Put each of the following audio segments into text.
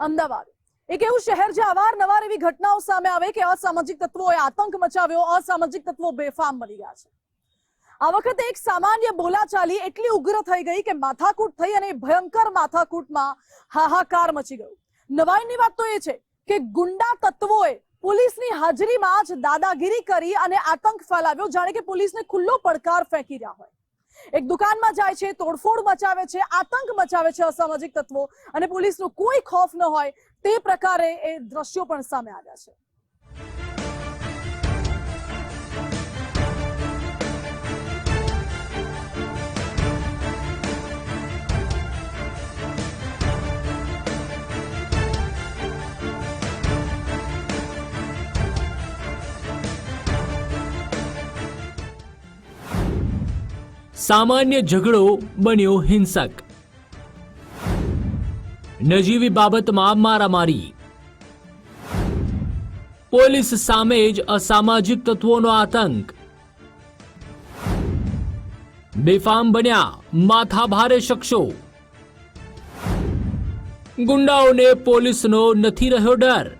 અમદાવાદ. એક એવું શહેર જે અવારનવાર એવી ઘટનાઓ સામે આવે કે અસામાજિક તત્વોએ આતંક મચાવ્યો, અસામાજિક તત્વો બેફામ બની ગયા છે. આ વખતે એક સામાન્ય બોલાચાલી એટલી ઉગ્ર થઈ ગઈ કે માથાકૂટ થઈ અને ભયંકર માથાકૂટમાં હાહાકાર મચી ગયો. નવાઈની વાત તો એ છે કે ગુંડા તત્વોએ પોલીસની હાજરીમાં જ દાદાગીરી કરી અને આતંક ફેલાવ્યો, જાણે કે પોલીસને ખુલ્લો પડકાર ફેંકી રહ્યા હોય. એક દુકાનમાં જાય છે, તોડફોડ મચાવે છે, આતંક મચાવે છે અસામાજિક તત્વો અને પોલીસનો કોઈ ખોફ ન હોય તે પ્રકારે એ દ્રશ્યો પણ સામે આવ્યા છે. સામાન્ય ઝઘડો બન્યો હિંસક. નજીવી બાબતમાં મારામારી. પોલીસ સામે જ અસામાજિક તત્વોનો આતંક. બેફામ બન્યા માથાભારે શખ્સો. ગુંડાઓને પોલીસનો નથી રહ્યો ડર.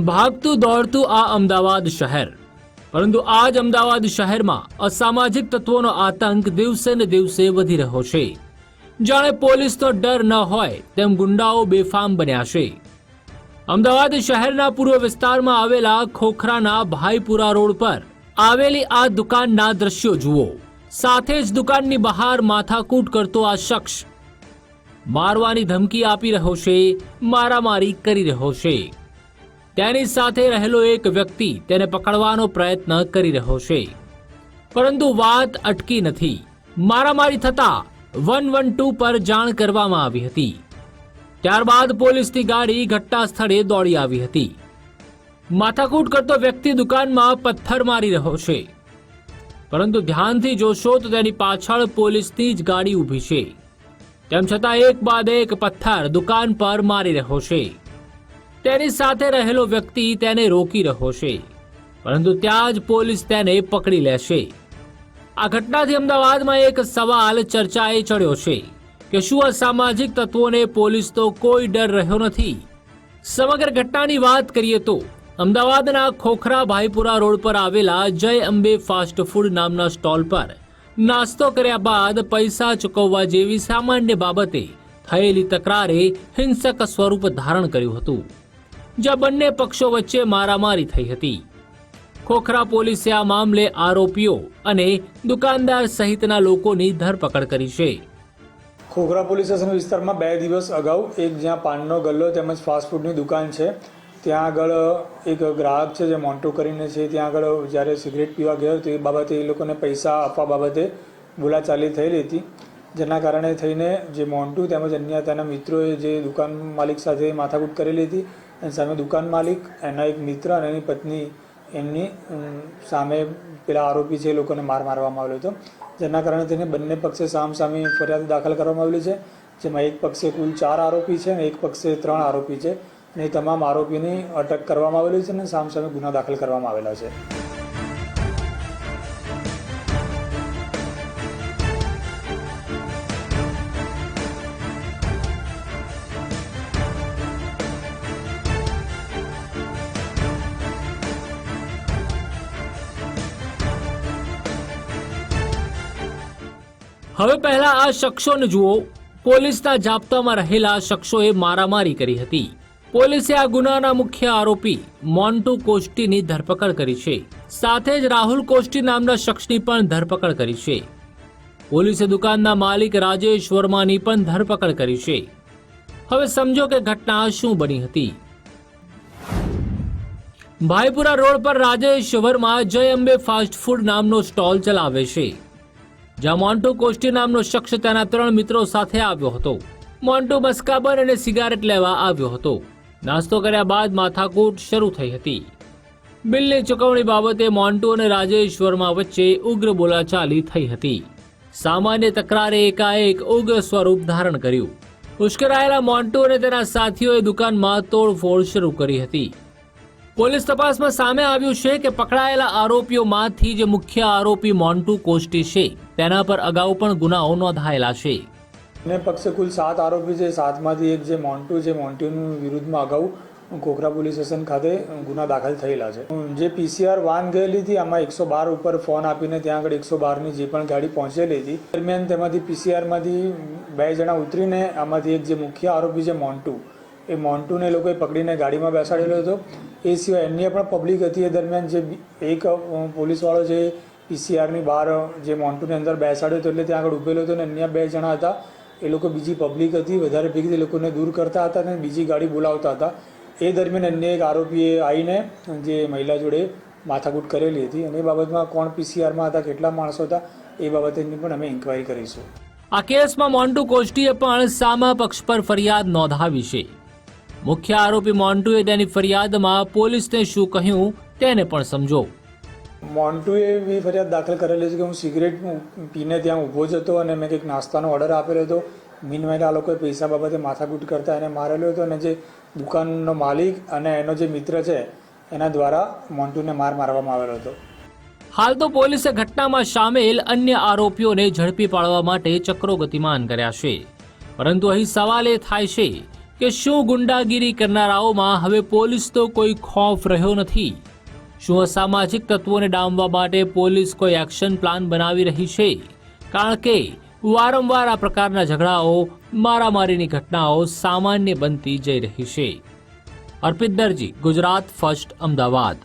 ભાગતું દોડતું આ અમદાવાદ શહેર. પરંતુ આજ અમદાવાદ શહેરમાં અસામાજિક તત્વોનો આતંક દિવસે ને દિવસે વધી રહ્યો છે. જાણે પોલીસનો ડર ન હોય તેમ ગુંડાઓ બેફામ બન્યા છે. અમદાવાદ શહેરના પૂર્વ વિસ્તારમાં આવેલા ખોખરાના ભાઈપુરા રોડ પર આવેલી આ દુકાનના દ્રશ્યો જુઓ. સાથે જ દુકાનની બહાર માથાકૂટ કરતો આ શખ્સ મારવાની ધમકી આપી રહ્યો છે, મારામારી કરી રહ્યો છે. તેની સાથે રહેલો એક વ્યક્તિ તેને પકડવાનો પ્રયત્ન કરી રહ્યો છે. પરંતુ વાત અટકી નથી. મારામારી થતા વન વન ટુ પર જાણ કરવામાં આવી હતી. ત્યારબાદ પોલીસની ગાડી ઘટના સ્થળે દોડી આવી હતી. માથાકૂટ કરતો વ્યક્તિ દુકાનમાં પથ્થર મારી રહ્યો છે. પરંતુ ધ્યાનથી જોશો તો તેની પાછળ પોલીસની જ ગાડી ઊભી છે. તેમ છતાં એક બાદ એક પથ્થર દુકાન પર મારી રહ્યો છે. તેની સાથે રહેલો વ્યક્તિ તેને રોકી રહ્યો છે. પરંતુ ત્યાં જ પોલીસ તેને પકડી લેશે આ ઘટનાથી અમદાવાદમાં એક સવાલ ચર્ચાએ ચડ્યો છે કે શું અસામાજિક તત્વોને પોલીસ તો કોઈ ડર રહ્યો નથી? સમગ્ર ઘટનાની વાત કરીએ તો, અમદાવાદના ખોખરા ભાઈપુરા રોડ પર આવેલા જય અંબે ફાસ્ટ ફૂડ નામના સ્ટોલ પર નાસ્તો કર્યા બાદ પૈસા ચૂકવવા જેવી સામાન્ય બાબતે થયેલી તકરારે હિંસક સ્વરૂપ ધારણ કર્યું હતું. જ્યાં બંને પક્ષો વચ્ચે મારામારી થઈ હતી. ખોખરા પોલીસે આ મામલે આરોપીઓ અને દુકાનદાર સહિતના લોકોની ધરપકડ કરી છે. ખોખરા પોલીસ સ્ટેશન વિસ્તારમાં બે દિવસ અગાઉ એક જ્યાં પાનનો ગલ્લો તેમજ ફાસ્ટફૂડની દુકાન છે, ત્યાં આગળ એક ગ્રાહક છે જે મોન્ટો કરીને છે, ત્યાં આગળ જ્યારે સિગરેટ પીવા ગયો તે બાબતે એ લોકોને પૈસા આપવા બાબતે બોલાચાલી થયેલી હતી. જેના કારણે થઈને જે મોન્ટુ તેમજ અન્ય તેના મિત્રોએ જે દુકાન માલિક સાથે માથાકૂટ કરેલી હતી અને સામે દુકાન માલિક, એના એક મિત્ર અને એની પત્ની, એમની સામે પેલા આરોપી છે એ લોકોને માર મારવામાં આવેલો હતો. જેના કારણે તેને બંને પક્ષે સામસામે ફરિયાદ દાખલ કરવામાં આવેલી છે. જેમાં એક પક્ષે કુલ ચાર આરોપી છે અને એક પક્ષે ત્રણ આરોપી છે. અને એ તમામ આરોપીની અટક કરવામાં આવેલી છે અને સામસામે ગુના દાખલ કરવામાં આવેલા છે. હવે પહેલા આ શખ્સોને જુઓ. પોલીસના જાપ્તામાં રહેલા શખ્સોએ મારામારી કરી હતી. પોલીસે આ ગુનાના મુખ્ય આરોપી મોન્ટુ કોસ્ટીની ધરપકડ કરી છે. સાથે જ રાહુલ કોસ્ટી નામના શખ્સની પણ ધરપકડ કરી છે. પોલીસે દુકાનના માલિક રાજેશ વર્માની પણ ધરપકડ કરી છે. હવે સમજો કે ઘટના શું બની હતી. ભાઈપુરા રોડ પર રાજેશ વર્મા જય અંબે ફાસ્ટ ફૂડ નામનો સ્ટોલ ચલાવે છે. જ્યાં મોન્ટુ કોસ્ટી નામનો શખ્સ તેના ત્રણ મિત્રો સાથે આવ્યો હતો. મોન્ટુ મસ્કાબર અને સિગારેટ લેવા આવ્યો હતો. નાસ્તો કર્યા બાદ માથાકૂટ શરૂ થઈ હતી. બિલની ચૂકવણી બાબતે મોન્ટુ અને રાજેશ વર્મા વચ્ચે ઉગ્ર બોલાચાલી થઈ હતી. સામાન્ય તકરારે એકાએક ઉગ્ર સ્વરૂપ ધારણ કર્યું. ઉશ્કેરાયેલા મોન્ટુ અને તેના સાથીઓએ દુકાનમાં તોડફોડ શરૂ કરી હતી. પોલીસ તપાસમાં સામે આવ્યું છે કે પકડાયેલા આરોપીઓમાંથી જે મુખ્ય આરોપી મોન્ટુ કોસ્ટી છે. તેના પર અગાઉ પણ ગુનાઓ નોંધાયેલા છે. અને પક્ષે કુલ સાત આરોપી છે. સાતમાંથી એક જે મોન્ટુ છે, મોન્ટુની વિરુદ્ધમાં અગાઉ કોકરા પોલીસ સ્ટેશન ખાતે ગુના દાખલ થયેલા છે. જે પીસીઆર વાન ગયેલી હતી, આમાં એકસો બાર ઉપર ફોન આપીને ત્યાં આગળ એકસો બારની જે પણ ગાડી પહોંચેલી હતી, દરમિયાન તેમાંથી પીસીઆરમાંથી બે જણા ઉતરીને આમાંથી એક જે મુખ્ય આરોપી છે, મોન્ટુ, એ મોન્ટુને લોકોએ પકડીને ગાડીમાં બેસાડેલો હતો. એ સિવાય અન્ય પણ પબ્લિક હતી. એ દરમિયાન જે એક પોલીસવાળો જે પીસીઆરની બહાર, જે મોન્ટુને અંદર બેસાડ્યો હતો એટલે ત્યાં આગળ ઊભેલો હતો અને અન્ય બે જણા હતા. એ લોકો બીજી પબ્લિક હતી, વધારે ભેગી લોકોને દૂર કરતા હતા અને બીજી ગાડી બોલાવતા હતા. એ દરમિયાન અન્ય એક આરોપીએ આવીને જે મહિલા જોડે માથાકૂટ કરેલી હતી અને એ બાબતમાં કોણ પીસીઆરમાં હતા, કેટલા માણસો હતા, એ બાબતેની પણ અમે ઇન્ક્વાયરી કરીશું. આ કેસમાં મોન્ટુ કોષ્ટીએ પણ સામા પક્ષ પર ફરિયાદ નોંધાવી છે. મુખ્ય આરોપી મોન્ટુએ તેની ફરિયાદમાં પોલીસને શું કહ્યું તેને પણ સમજો. મોન્ટુએ એવી ફરિયાદ દાખલ કરેલી છે કે હું સિગરેટ પીને ત્યાં ઊભો જ હતો અને મેં કંઈક નાસ્તાનો ઓર્ડર આપેલો હતો. મીનવાઇલ આ લોકોએ પૈસા બાબતે માથાકૂટ કરતા એને મારેલો હતો અને જે દુકાનનો માલિક અને એનો જે મિત્ર છે, એના દ્વારા મોન્ટુને માર મારવામાં આવેલો હતો. હાલ તો પોલીસે ઘટનામાં સામેલ અન્ય આરોપીઓને ઝડપી પાડવા માટે ચક્રો ગતિમાન કર્યા છે. પરંતુ અહીં સવાલ એ થાય છે કે શું ગુંડાગીરી કરનારાઓમાં હવે પોલીસનો કોઈ ખોફ રહ્યો નથી? શું અસામાજિક તત્વોને ડામવા માટે પોલીસ કોઈ એક્શન પ્લાન બનાવી રહી છે? કારણ કે વારંવાર આ પ્રકારના ઝઘડાઓ, મારામારીની ઘટનાઓ સામાન્ય બનતી જઈ રહી છે. અર્પિત દરજી, ગુજરાત ફર્સ્ટ અમદાવાદ.